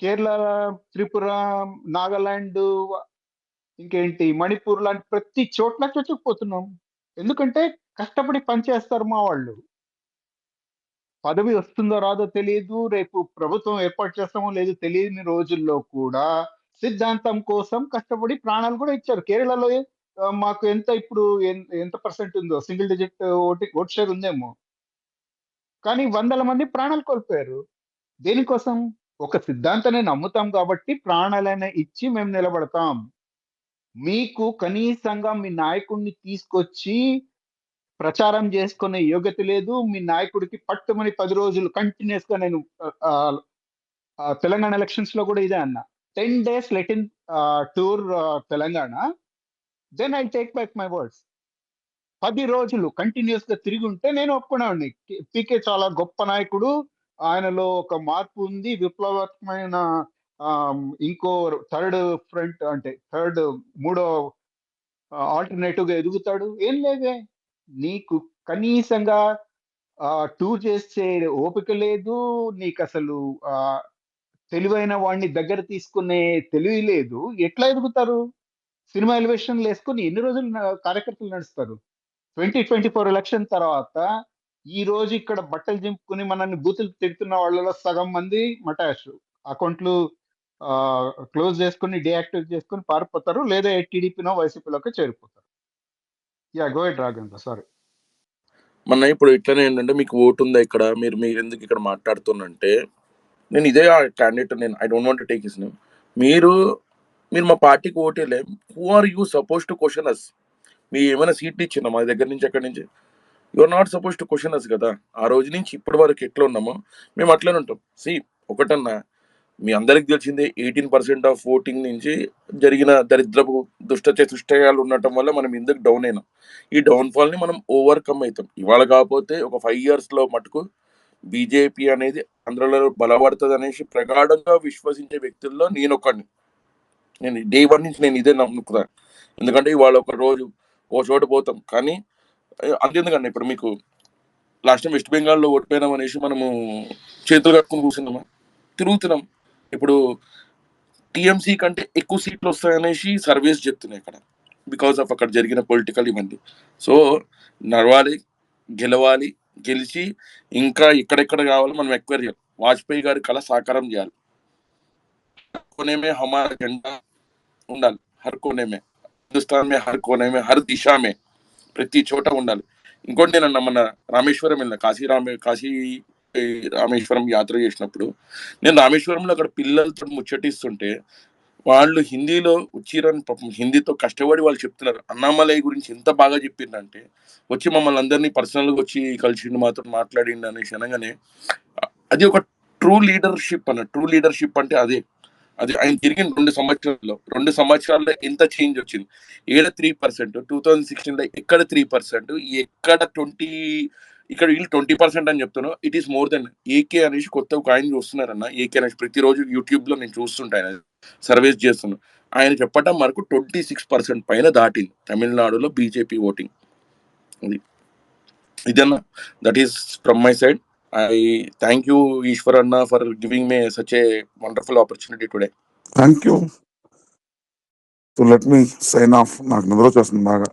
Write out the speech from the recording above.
కేరళ, త్రిపుర, నాగాలాండ్ ఇంకేంటి మణిపూర్ లాంటి ప్రతి చోట్ల చొచ్చుకుపోతున్నాం. ఎందుకంటే కష్టపడి పని చేస్తారు మా వాళ్ళు. పదవి వస్తుందో రాదో తెలియదు రేపు ప్రభుత్వం ఏర్పాటు చేస్తామో లేదో తెలియని రోజుల్లో కూడా సిద్ధాంతం కోసం కష్టపడి ప్రాణాలు కూడా ఇచ్చారు. కేరళలో మాకు ఎంత ఇప్పుడు ఎంత పర్సెంట్ ఉందో సింగిల్ డిజిట్ ఓటి ఓట్ షేర్ ఉందేమో. కానీ వందల మంది ప్రాణాలు కోల్పోయారు. దేనికోసం? ఒక సిద్ధాంతాన్ని నమ్ముతాం కాబట్టి ప్రాణాలైనా ఇచ్చి మేము నిలబడతాం. మీకు కనీసంగా మీ నాయకుడిని తీసుకొచ్చి ప్రచారం చేసుకునే యోగ్యత లేదు. మీ నాయకుడికి పట్టుమని పది రోజులు కంటిన్యూస్గా నేను తెలంగాణ ఎలక్షన్స్లో కూడా ఇదే అన్నా. 10 days let tour Telangana. Then I take back my words. పది రోజులు కంటిన్యూస్గా తిరిగి ఉంటే నేను ఒప్పుకున్నాను పీకే చాలా గొప్ప నాయకుడు. ఆయనలో ఒక మార్పు ఉంది. విప్లవాత్మకమైన ఇంకో థర్డ్ ఫ్రంట్ అంటే థర్డ్ మూడో ఆల్టర్నేటివ్ ఆల్టర్‌నేటివ్‌గా ఎదుగుతాడు. ఏం లేదే. నీకు కనీసంగా టూర్ చేసే ఓపిక లేదు. నీకు అసలు తెలివైన వాడిని దగ్గర తీసుకునే తెలివి లేదు. ఎట్లా ఎదుగుతారు? సినిమా ఎలివేషన్‌లేసుకొని ఎన్ని రోజులు కార్యకర్తలు నడుస్తారు? 2024 ఎలక్షన్ తర్వాత ఈ రోజు ఇక్కడ బట్టలు చింపుకొని మనల్ని బూతులు తిడుతున్న వాళ్ళలో సగం మంది మటాష్. అకౌంట్‌లు క్లోజ్ చేసుకొని, డీయాక్టివేట్ చేసుకొని పారిపోతారు. లేదా టీడీపీనో, వైసీపీలోకి చేరిపోతారు. Yeah go ahead Raghavendra. Sorry. మన ఇప్పుడు ఇట్లనే ఏంటంటే మీకు ఓటు ఉందా ఇక్కడ? మీరు మీరు ఎందుకు ఇక్కడ మాట్లాడుతున్నంటే, నేను ఇదే ఆ క్యాండిడేట్ నేను I don't want take his name. మీరు, మీరు మా పార్టీకి ఓటేలే who are you suppose to question us? మీ ఏమైనా సీట్లు ఇచ్చిన మా దగ్గర నుంచి అక్కడి నుంచి? You are not suppose to question us కదా! ఆ రోజు నుంచి ఇప్పటి వరకు ఎట్లా ఉన్నామో మేము అట్లనే ఉంటాం. సి ఒకటన్నా మీ అందరికి తెలిసిందే 18% ఆఫ్ ఓటింగ్ నుంచి జరిగిన దరిద్రపు దుష్ట చతుష్టయాలు ఉండటం వల్ల మనం ఎందుకు డౌన్ అయినాం. ఈ డౌన్‌ఫాల్‌ని మనం ఓవర్‌కమ్ అవుతాం ఇవాళ కాకపోతే ఒక ఫైవ్ ఇయర్స్‌లో మటుకు బీజేపీ అనేది ఆంధ్రలో అనేసి ప్రగాఢంగా విశ్వసించే వ్యక్తుల్లో నేను ఒకడిని నేను డే వన్ నుంచి నేను ఇదే నమ్ముకున్నాను ఎందుకంటే ఇవాళ ఒక రోజు ఓ చోటు పోతాం. కానీ అంతెందుకండి ఇప్పుడు మీకు లాస్ట్ టైం వెస్ట్ బెంగాల్‌లో ఓడిపోయినాం అనేసి మనము చేతులు కట్టుకొని కూర్చున్నామా? తిరుగుతున్నాం. ఇప్పుడు టీఎంసీ కంటే ఎక్కువ సీట్లు వస్తాయనేసి సర్వేస్ చెప్తున్నాయి అక్కడ. బికాజ్ ఆఫ్ అక్కడ జరిగిన పొలిటికల్ ఇవన్నీ. సో, నడవాలి, గెలవాలి, గెలిచి ఇంకా ఎక్కడెక్కడ కావాలో మనం ఎక్వైర్ చేయాలి. వాజ్పేయి గారి కళ సాకారం చేయాలి. కొనేమే హమారా జెండా ఉండాలి. హర్ కోనేమే హిందుస్థాన్ మే హర్ కోనేమే హర్ దిశా మే ప్రతి చోట ఉండాలి. ఇంకోటి నేనన్న మన రామేశ్వరం వెళ్ళిన. కాశీ రామే కాశీ ఈ రామేశ్వరం యాత్ర చేసినప్పుడు నేను రామేశ్వరంలో అక్కడ పిల్లలతో ముచ్చటిస్తుంటే వాళ్ళు హిందీలో వచ్చిరని పాపం హిందీతో కష్టపడి వాళ్ళు చెప్తున్నారు. అన్నామలై గురించి ఎంత బాగా చెప్పిండంటే వచ్చి మమ్మల్ని అందరిని పర్సనల్‌గా వచ్చి కలిసిండు మాత్రం మాట్లాడిండు అనేసి అనగానే అది ఒక ట్రూ లీడర్‌షిప్ అన్న. ట్రూ లీడర్‌షిప్ అంటే అదే. అది ఆయన తిరిగిన రెండు సంవత్సరాల్లో రెండు సంవత్సరాల్లో ఎంత చేంజ్ వచ్చింది. ఈడ 3% 2016లో ఎక్కడ త్రీ పర్సెంట్ ఎక్కడ 20 ఇక్కడ వీళ్ళు 20% అని చెప్తున్నాను it is more than AK అనేసి కొత్త ఒక ఆయన చూస్తున్నారన్న. ఏకే అనేసి ప్రతిరోజు యూట్యూబ్‌లో నేను చూస్తుంటాను ఆయన సర్వేస్ చేస్తున్నాను ఆయన చెప్పటం వరకు 26% పైన దాటింది. తమిళనాడులో బీజేపీ ఓటింగ్. అది. ఇదన్న. That is from my side. I thank you Eshwar అన్న for giving me such a wonderful opportunity today. Thank you. Let me sign off. నాకు నిద్రొచ్చేస్తుంది బాగా.